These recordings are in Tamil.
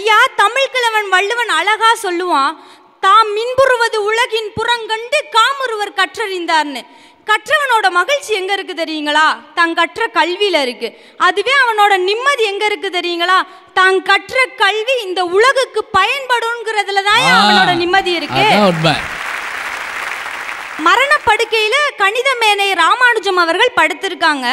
ஐயா தமிழ் கிழவன் வள்ளுவன் அழகா சொல்லுவான் தாம் மின்புறுவது உலகின் புறங்கண்டு காமுறுவர் கற்றறிந்தார்னு. கற்றவனோட மகிழ்ச்சி எங்க இருக்கு தெரியுங்களா? தான் கற்ற கல்வியில இருக்கு. அதுவே அவனோட நிம்மதி எங்க இருக்கு தெரியுங்களா? தான் கற்ற கல்வி இந்த உலகுக்கு பயன்படுங்கிறதுல தான் அவனோட நிம்மதி இருக்கு. மரணப்படுக்கையில கணித மேனை ராமானுஜம் அவர்கள் படுத்திருக்காங்க.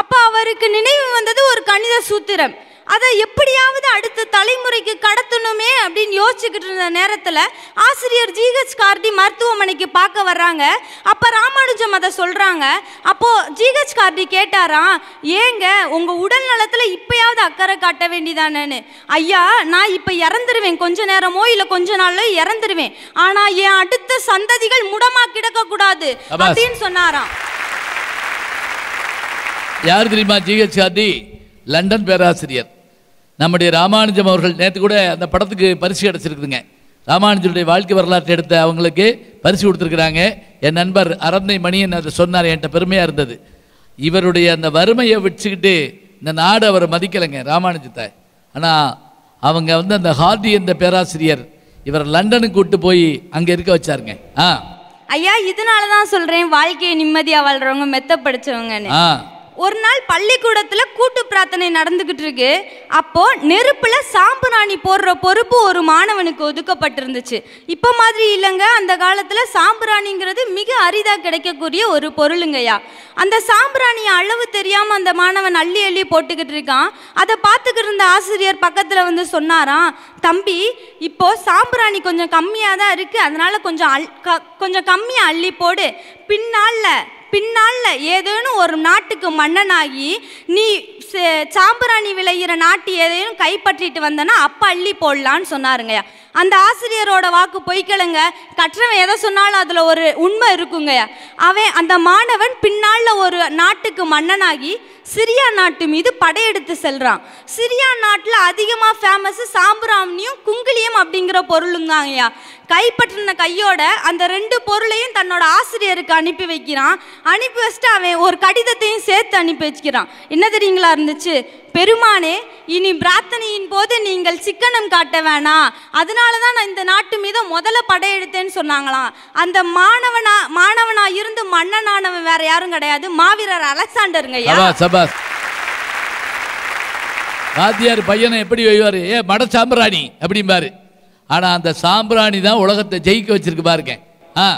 அப்ப அவருக்கு நினைவு வந்தது ஒரு கணித சூத்திரம். அதை எப்படியாவது அடுத்த தலைமுறைக்கு கடத்தணுமே அப்படின்னு யோசிச்சுக்கிட்டு இருந்த நேரத்தில் ஆசிரியர் ஜிஹெச் கார்டி மருத்துவமனைக்கு பார்க்க வர்றாங்க. அப்போ ராமானுஜம் அதை சொல்கிறாங்க அப்போது ஜிஹெச் கார்டி கேட்டாராம் ஏங்க உங்கள் உடல் நலத்தில் இப்பயாவது அக்கறை காட்ட வேண்டியதானேன்னு ஐயா நான் இப்போ இறந்துருவேன். கொஞ்ச நேரமோ இல்லை கொஞ்ச நாளோ இறந்துருவேன். ஆனால் என் அடுத்த சந்ததிகள் முடமா கிடக்கக்கூடாது. அப்படின்னு சொன்னாராம். யார் தெரியுமா ஜிஹெச் காந்தி லண்டன் பேராசிரியர். நம்முடைய ராமானுஜம் அவர்கள் நேற்று கூட அந்த படத்துக்கு பரிசு கிடச்சிருக்குதுங்க. ராமானுஜருடைய வாழ்க்கை வரலாற்றை எடுத்த அவங்களுக்கு பரிசு கொடுத்துருக்குறாங்க. என் நண்பர் அரந்தை மணியன் அதை சொன்னார் என்கிட்ட பெருமையாக இருந்தது. இவருடைய அந்த வறுமையை வச்சுக்கிட்டு இந்த நாடு அவரை மதிக்கலைங்க ராமானுஜத்தை. ஆனால் அவங்க வந்து அந்த ஹார்டி என்ற பேராசிரியர் இவர் லண்டனுக்கு கூட்டு போய் அங்கே இருக்க வச்சாருங்க. ஆ. ஐயா இதனால தான் சொல்றேன் வாழ்க்கையை நிம்மதியா வாழ்றவங்க மெத்த ஆ. ஒரு நாள் பள்ளிக்கூடத்தில் கூட்டு பிரார்த்தனை நடந்துக்கிட்டு இருக்கு. அப்போ நெருப்புல சாம்பிராணி போடுற பொறுப்பு ஒரு மாணவனுக்கு ஒதுக்கப்பட்டிருந்துச்சு. இப்போ மாதிரி இல்லைங்க. அந்த காலத்தில் சாம்பிராணிங்கிறது மிக அரிதாக கிடைக்கக்கூடிய ஒரு பொருளுங்கய்யா. அந்த சாம்பிராணியை அளவு தெரியாம அந்த மாணவன் அள்ளி அள்ளி போட்டுக்கிட்டு இருக்கான். அதை பார்த்துக்கிட்டு இருந்த ஆசிரியர் பக்கத்தில் வந்து சொன்னாராம் தம்பி இப்போ சாம்பிராணி கொஞ்சம் கம்மியாக தான் இருக்கு. அதனால கொஞ்சம் அல் க- கொஞ்சம் கம்மியாக அள்ளி போடு. பின்னால் பின்னால ஏதேனும் ஒரு நாட்டுக்கு மன்னனாகி நீ சே- சாம்பிராணி விளையிற நாட்டு ஏதேனும் கைப்பற்றிட்டு வந்தனா அப்போ அள்ளி போடலான்னு சொன்னாருங்கய்யா அந்த ஆசிரியரோட வாக்கு பொய்க்கலுங்க. கற்றவன் எதை சொன்னாலும் அதில் ஒரு உண்மை இருக்குங்கய்யா அவன் அந்த மாணவன் பின்னால் ஒரு நாட்டுக்கு மன்னனாகி சிரியா நாட்டு மீது படையெடுத்து செல்கிறான் சிரியா நாட்டில் அதிகமாக ஃபேமஸ் சாம்பிராணியும் குங்குலியம் அப்படிங்கிற பொருளும் தாங்கய்யா கைப்பற்றின கையோட அந்த ரெண்டு பொருளையும் தன்னோட ஆசிரியருக்கு அனுப்பி வைக்கிறான். அனுப்பி வச்சுட்டு அவன் ஒரு கடிதத்தையும் சேர்த்து அனுப்பி வச்சுக்கிறான். என்ன தெரியுங்களா இருந்துச்சு? பெருமானே இனி பிரார்த்தனையின் போது நீங்கள் சிக்கனம் காட்ட வேணாம். அதனால தான் நான் இந்த நாட்டு மீது முதல்ல படையெடுத்தேன்னு சொன்னாங்களாம். அந்த மாணவனா மாணவனா இருந்து மன்னனானவன் வேற யாரும் கிடையாது. மாவீரர் அலெக்சாண்டருங்க ஐயா. வாத்தியார் பையனை எப்படி வைவாரு? ஏ மட சாம்பிராணி அப்படிம்பாரு. ஆனால் அந்த சாம்பிராணி தான் உலகத்தை ஜெயிக்க வச்சிருக்கு பாருங்க. ஆ.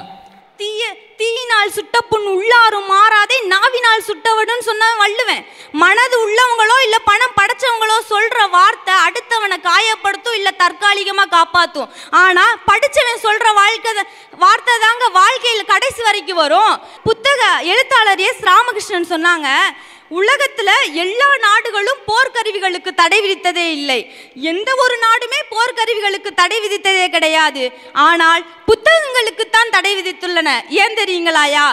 தீய தீயினால் சுட்ட புண் உள்ளாரும் மாறாதே நாவினால் சுட்டவடுன்னு சொன்ன வள்ளுவேன். மனது உள்ளவங்களோ இல்லை பணம் படைச்சவங்களோ சொல்கிற வார்த்தை அடுத்தவனை காயப்படுத்தும் இல்லை தற்காலிகமாக காப்பாற்றும் ஆனால் படித்தவன் சொல்கிற வாழ்க்கை வார்த்தை தாங்க வாழ்க்கையில் கடைசி வரைக்கும் வரும். புத்தக எழுத்தாளர் எஸ் ராமகிருஷ்ணன் சொன்னாங்க உலகத்துல எல்லா நாடுகளும் போர்க்கருவிகளுக்கு தடை விதித்ததே இல்லை. எந்த ஒரு நாடுமே போர்க்கருவிகளுக்கு தடை விதித்ததே கிடையாது. ஆனால் புத்தகங்களுக்கு தான் தடை விதித்துள்ளன. ஏன் தெரியுங்களாயா?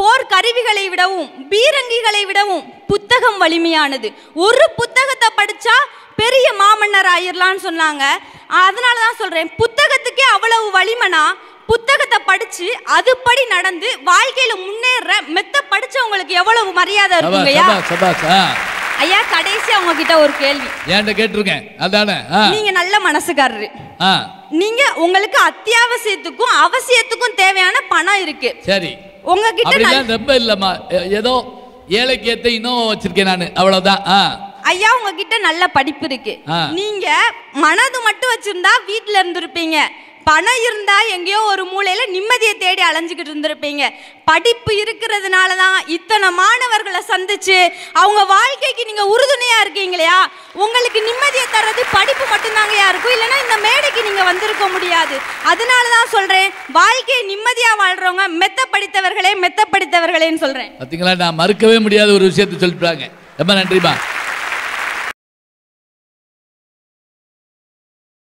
போர் கருவிகளை விடவும் பீரங்கிகளை விடவும் புத்தகம் வலிமையானது. ஒரு புத்தகத்தை படிச்சா பெரிய மாமன்னர் ஆயிரலாம்னு சொன்னாங்க. அதனால தான் சொல்றேன் புத்தகத்துக்கே அவ்வளவு வலிமனா புத்தகத்தை படிச்சு அதுபடி நடந்து வாழ்க்கையில முன்னேற மெத்த படிச்சவங்களுக்கு எவ்வளவு மரியாதை இருக்குங்கய்யா ஆ. ஐயா கடைசி அவங்க கிட்ட ஒரு கேள்வி. ஏன்ட்ட கேட்டிருக்கேன்? அதானே நீங்க நல்ல மனசுக்காரரு. நீங்க உங்களுக்கு அத்தியாவசியத்துக்கும் அவசியத்துக்கும் தேவையான பணம் இருக்கு. சரி. உங்ககிட்ட ரொம்ப இல்லைம்மா. ஏதோ ஏழைக்கு ஏத்த இன்னும் வச்சிருக்கேன் நான். அவ்வளவுதான் ஐயா உங்ககிட்ட நல்ல படிப்பு இருக்கு. நீங்க மனது மட்டும் வச்சிருந்தா வீட்ல இருந்திருப்பீங்க. பணம் இருந்தால் எங்கேயோ ஒரு மூலையில் நிம்மதியை தேடி அலைஞ்சிக்கிட்டு இருந்திருப்பீங்க. படிப்பு இருக்கிறதுனால தான் இத்தனை மாணவர்களை சந்திச்சு அவங்க வாழ்க்கைக்கு நீங்கள் உறுதுணையாக இருக்கீங்களையா உங்களுக்கு நிம்மதியை தர்றது படிப்பு மட்டும்தாங்கயா இருக்கும். இல்லைன்னா இந்த மேடைக்கு நீங்கள் வந்திருக்க முடியாது. அதனால தான் சொல்கிறேன் வாழ்க்கையை நிம்மதியாக வாழ்கிறவங்க மெத்த படித்தவர்களே மெத்த படித்தவர்களேன்னு சொல்கிறேன் பார்த்தீங்களா நான் மறுக்கவே முடியாத ஒரு விஷயத்தை சொல்லிட்டாங்க. ரொம்ப நன்றிம்மா.